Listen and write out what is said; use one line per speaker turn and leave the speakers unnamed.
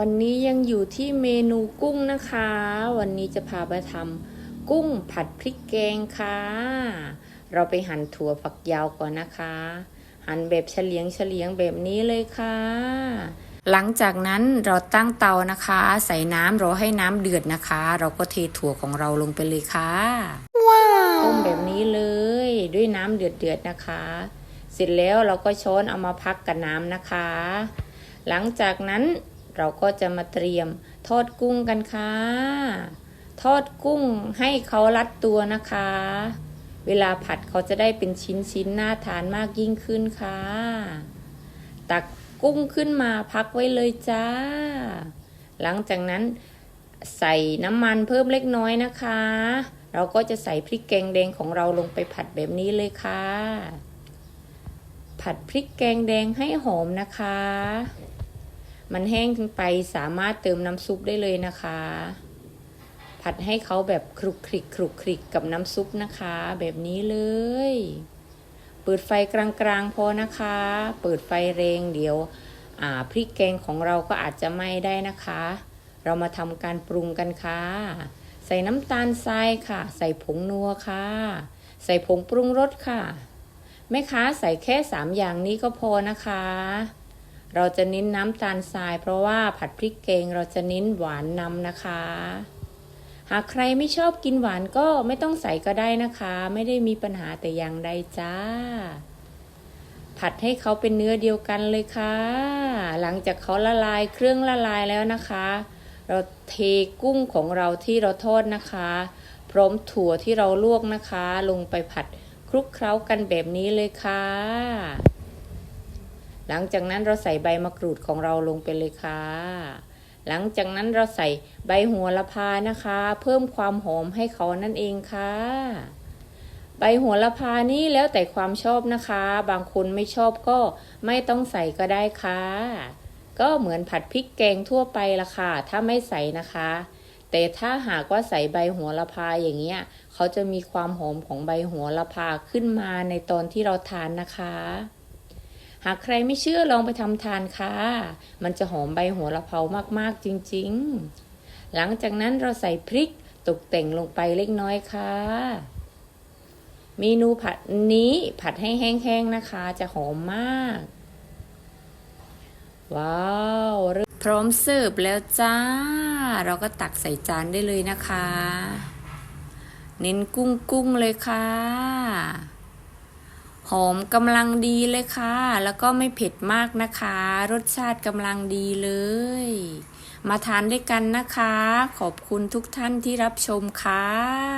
วันนี้ยังอยู่ที่เมนูกุ้งนะคะ วันนี้จะพาไปทำกุ้งผัดพริกแกงค่ะ เราไปหั่นถั่วฝักยาวก่อนนะคะ หั่นแบบเฉลียงเฉลียงแบบนี้เลยค่ะ หลังจากนั้นเราตั้งเตานะคะ ใส่น้ำรอให้น้ำเดือดนะคะ เราก็เทถั่วของเราลงไปเลยค่ะต้มแบบนี้เลยด้วยน้ำเดือดๆนะคะ เสร็จแล้วเราก็ช้อนเอามาพักกับน้ำนะคะ หลังจากนั้น เราก็จะมาเตรียมทอดกุ้งกันค่ะ ทอดกุ้งให้เขารัดตัวนะคะ เวลาผัดเขาจะได้เป็นชิ้นๆน่าทานมากยิ่งขึ้นค่ะ ตักกุ้งขึ้นมาพักไว้เลยจ้า หลังจากนั้นใส่น้ำมันเพิ่มเล็กน้อยนะคะ เราก็จะใส่พริกแกงแดงของเราลงไปผัดแบบนี้เลยค่ะ ผัดพริกแกงแดงให้หอมนะคะ มันแห้งไปสามารถเติมน้ำซุปได้เลยนะคะ ผัดให้เขาแบบคลุกคลิกคลุกคลิกกับน้ำซุปนะคะ แบบนี้เลย เปิดไฟกลางๆพอนะคะ เปิดไฟแรงเดี๋ยวพริกแกงของเราก็อาจจะไหม้ได้นะคะ เรามาทำการปรุงกันค่ะ ใส่น้ำตาลทรายค่ะ ใส่ผงนัวค่ะ ใส่ผงปรุงรสค่ะแม่ค้าใส่แค่สามอย่างนี้ก็พอนะคะ เราจะเน้นน้ำตาลทราย เพราะว่าผัดพริกแกงเราจะเน้นหวานนำนะคะ หากใครไม่ชอบกินหวานก็ไม่ต้องใส่ก็ได้นะคะ ไม่ได้มีปัญหาแต่อย่างใดจ้า ผัดให้เขาเป็นเนื้อเดียวกันเลยค่ะ หลังจากเขาละลายเครื่องละลายแล้วนะคะ เราเทกุ้งของเราที่เราทอดนะคะ พร้อมถั่วที่เราลวกนะคะ ลงไปผัดคลุกเคล้ากันแบบนี้เลยค่ะ หลังจากนั้นเราใส่ใบมะกรูดของเราลงไปเลยค่ะ หลังจากนั้นเราใส่ใบหัวละพานะคะ เพิ่มความหอมให้เขานั่นเองค่ะ ใบหัวละพานี่แล้วแต่ความชอบนะคะ บางคนไม่ชอบก็ไม่ต้องใส่ก็ได้ค่ะ ก็เหมือนผัดพริกแกงทั่วไปละค่ะ ถ้าไม่ใส่นะคะ แต่ถ้าหากว่าใส่ใบหัวละพาอย่างเงี้ย เขาจะมีความหอมของใบหัวละพาขึ้นมาในตอนที่เราทานนะคะ หากใครไม่เชื่อลองไปทำทานค่ะ มันจะหอมใบหัวละเพามากๆจริงๆ หลังจากนั้นเราใส่พริกตกแต่งลงไปเล็กน้อยค่ะเมนูผัดนี้ผัดให้แห้งๆนะคะ จะหอมมาก ว้าวพร้อมเสิร์ฟแล้วจ้า เราก็ตักใส่จานได้เลยนะคะ เน้นกุ้งกุ้งเลยค่ะ หอมกำลังดีเลยค่ะ แล้วก็ไม่เผ็ดมากนะคะ รสชาติกำลังดีเลย มาทานด้วยกันนะคะ ขอบคุณทุกท่านที่รับชมค่ะ